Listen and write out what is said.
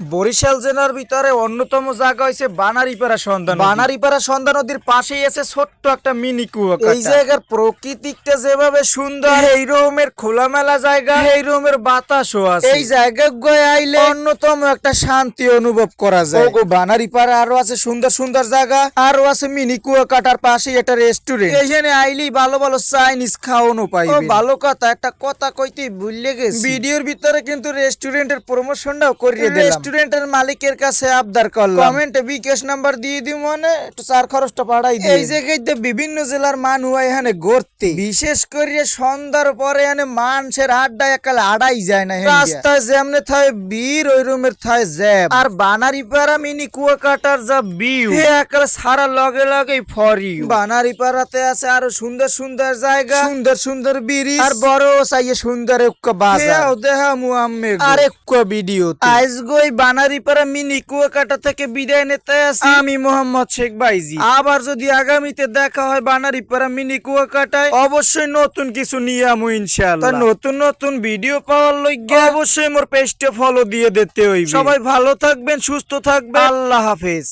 বরিশাল জেলার ভিতরে অন্যতম জায়গা হয়েছে বানারীপাড়া সন্ধান বানারীপাড়া সন্ধ্যা নদীর পাশেই আছে ছোট্ট একটা মিনি কুয়াকাটা। এই জায়গার প্রকৃতিকটা যেভাবে সুন্দর এই রকমের খোলামেলা জায়গা এই রকমের বাতাসও আছে। এই জায়গা গয়ে আইলে অন্যতম একটা শান্তি অনুভব করা যায়। ওগো বানারীপাড়া আরও আছে সুন্দর সুন্দর জায়গা আরও আছে মিনি কুয়াকাটার পাশেই একটা রেস্টুরেন্ট। এইখানে আইলেই ভালো ভালো চাইনিজ খাওয়ানো পাই ভালো কথা একটা কথা কইতে ভুললে গেছি ভিডিওর ভিতরে কিন্তু রেস্টুরেন্টের প্রমোশনটাও করিয়ে দিলাম। রেস্টুরেন্টের মালিকের কাছে আবদার করলাম। কমেন্টে বিকাশ নাম্বার দিয়ে দিই মনে একটু চার খরচটা পাঠাই দিই এই জায়গায় বিভিন্ন জেলার মানুষ এখানে ঘুরতে। বিশেষ করে সন্ধ্যার পরে এখানে মানুষের আড্ডা একালে আড়াই যায় না রাস্তায় যেমনে থায় বীর ওই রুমের থায় জ্যাব। আর বানারি পাড়া মিনি কুয়াকাটার যা বিউ একালে সারা লগে লগে ফরি বানারি পাড়াতে আছে আরও সুন্দর সুন্দর জায়গা। সুন্দর সুন্দর ব্রিজ। আর বড় চাইয়ে সুন্দর একটা বাজার। দেহা মুআম্মে আর এক ভিডিও আজ গই বানারি পাড়া মিনি কুয়াকাটা থেকে বিদায় নিতে আসি। আমি মোহাম্মদ শেখ বাইজি। আবার যদি আগামীতে দেখা হয় বানারি পাড়া মিনি কুয়াকাটায় অবশ্যই নতুন কিছু নিয়ে আমু ইনশাআল্লাহ। নতুন নতুন ভিডিও পাওয়ার লইগে অবশ্যই মোর পেজটা ফলো দিয়ে দিতে হইবে। সবাই ভালো থাকবেন সুস্থ থাকবেন। আল্লাহ হাফেজ।